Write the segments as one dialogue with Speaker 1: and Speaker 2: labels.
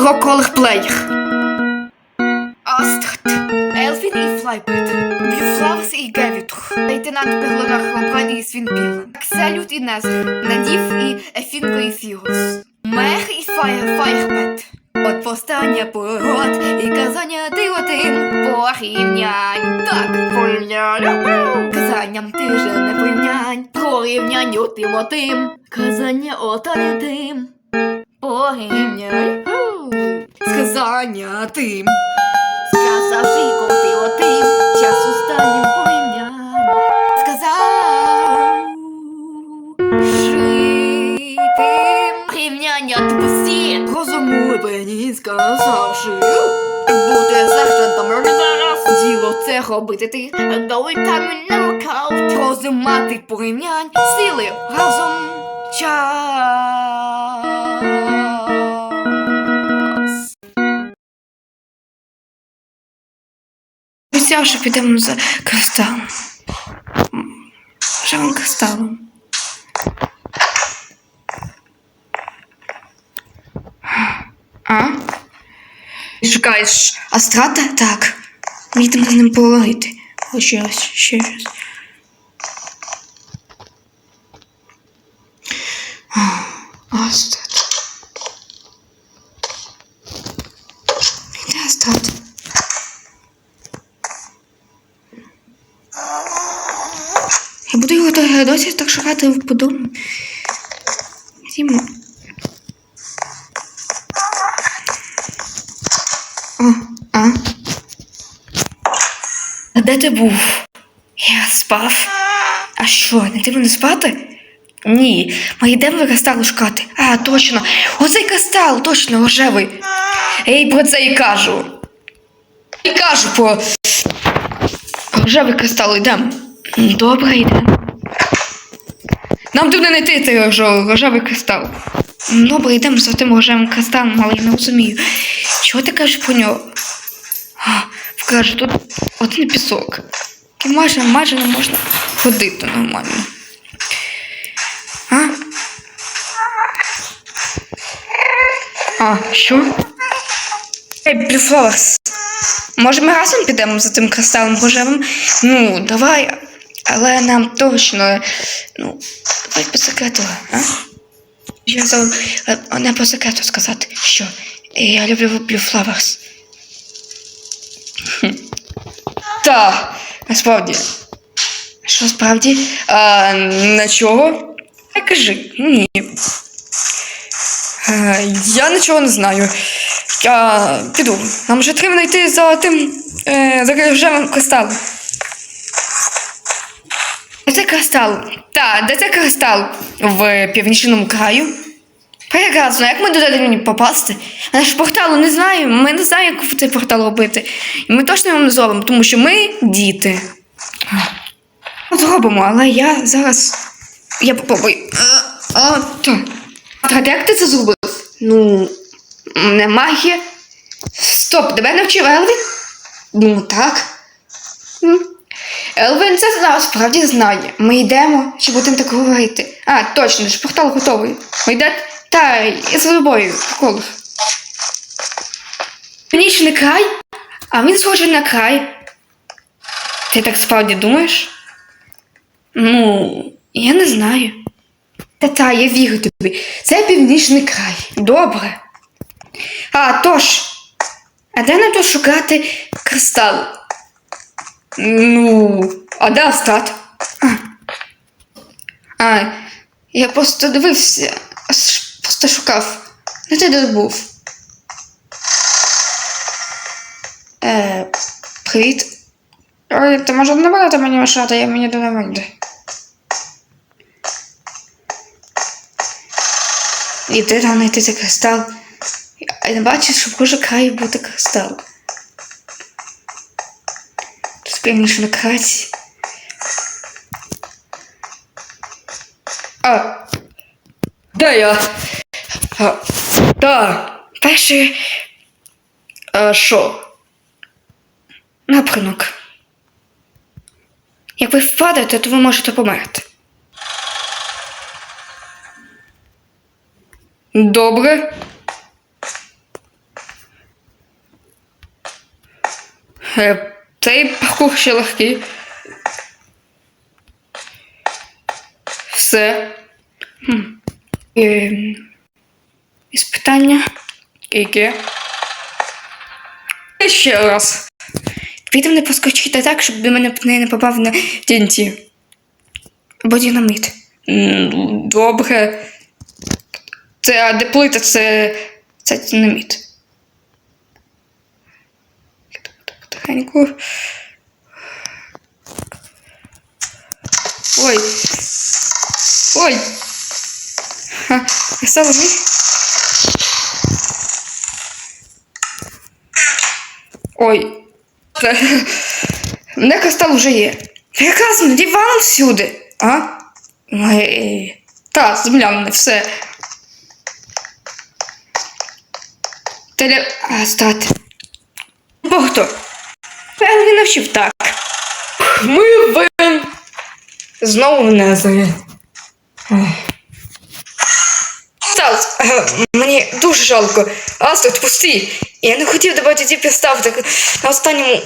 Speaker 1: про колорплеєр. Астрид, Елфін і Флайбет, Блюфлавс і Гевітух, лейтенант Перлонах Ламбран і Свінпіл, Акселют і Незр, Надів і Ефінко і Фігус, Мех і Фаєр Фаєрбет. От повстання пород і казання ти один порівнянь. Так, порівнянь. Казанням ти вже не порівнянь. Порівнянь отим отим. Казання ота тим. Порівнянь. Сказання тим. Сказавши коти отим. Час останнім порівнянь. Сказав. Жити порівняння тупості. Розумлені сказавши. Бути сержантом зараз. Діло це робити ти. Доли там не рукав. Розумати порівнянь. Сили разом. Час. Взяв, що підемо за кристалом. Живим кристалом. А? Шукаєш Астрата? Так. Ми йдемо з ним поговорити. Ще раз, ще раз. Астрат. Де Астрат? Я буду його досі так шукати в. Ходімо. О, а? А де ти був? Я спав. А що, не ти мене спати? Ні, ми йдемо кристалу шукати. А, точно. Оцей кристал, точно, рожевий. Я про це і кажу. І кажу про рожевий кристал йдемо. Добре, йдемо. Нам тут не знайти цей рожевий кристал. Добре, йдемо за тим рожевим кристалом, але я не розумію. Чого ти кажеш про нього? А, Каже, тут один пісок. І майже, майже не можна ходити нормально. А? А, що? Ей, Блюфлорс, може ми разом підемо за тим кристалом рожевим? Ну, давай, але нам точно. Ну, давай по секрету, а? Я за е, не по секрету сказати, що я люблю Blue Та, насправді. Що справді? А, на чого? Не кажи, ні. Е, я нічого не знаю. Я піду. Нам вже треба знайти за тим е, за рожевим кристалом. Де це кристал? Так, де це кристал? В північному краю. Прекрасно, як ми туди мені попасти? Але ж порталу не знаю. Ми не знаємо, як цей портал робити. І ми точно його не зробимо, тому що ми діти. Зробимо, але я зараз. Я попробую. А, а, то. А як ти це зробив? Ну, не магія. Стоп, тебе навчив Елвін? Ну так. М. Елвін це насправді знає. Ми йдемо, щоб будемо так говорити. А, точно, ж портал готовий. Ви йдете? Та, я за тобою, коло. Північний край? А він схожий на край. Ти так справді думаєш? Ну, я не знаю. Та та, я вірю тобі. Це північний край. Добре. А, тож. А де нам тут шукати кристал? Ну, а де Астат? А. я просто дивився, просто шукав. Де ти тут був? Е, привіт. Ой, ти може не будете мені мешати, я мені туди вийду. І ти там знайти цей кристал. Я не бачиш, що в кожному краї бути кристал. Теперь нужно крать. А, да, я. А, да. Перше. А, що? Напрямок. Як ви впадете, то ви можете померти. Добре. Е, Цей паркур ще легкий. Все. Е, Іспитання. Яке? І Ще раз. Підемо не поскочити так, щоб до мене не попав на TNT. Або динамит. Добре. Це а де плита, це. Це динаміт. Так, Тихенько. Ой. Ой. Ха, стало ми. Ой. Мене кристал вже є. Прекрасно, диван всюди. А? Ой. Та, земля мене все. Теле... А, стати. Богто. Певно, він навчив так. Ми вин. Знову мене зове. Стас, е, мені дуже жалко. Астrid, пусти. Я не хотів тебе тоді підставити на останньому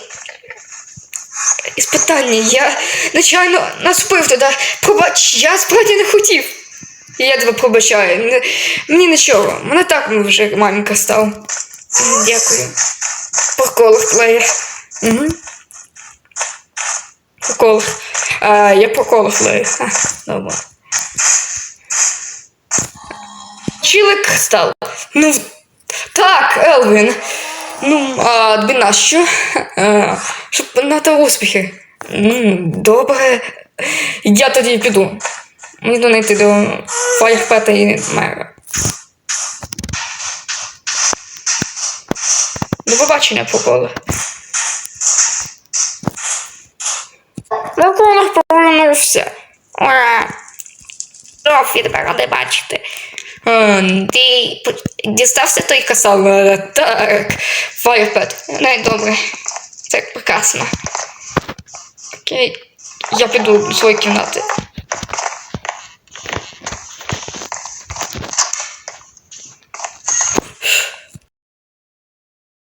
Speaker 1: іспитанні. Я, звичайно, наступив туди. Пробач, я справді не хотів. І я тебе пробачаю. Мені нічого. Мене так вже маленька став. Дякую. Прокол вклеє. Угу. Прокол. А, я прокол вклею. А, добре. Чілик став. Ну, так, Елвін. Ну, а тобі нащо? А, щоб мати успіхи. Ну, добре. Я тоді піду. Мені до знайти до Фаєрпета і мера. До побачення, проколи. Тебе ради бачити. А, ти дістався той касал? Е, Так, Фаєрпет. Не, добре. Це прекрасно. Окей. Я піду до своєї кімнати.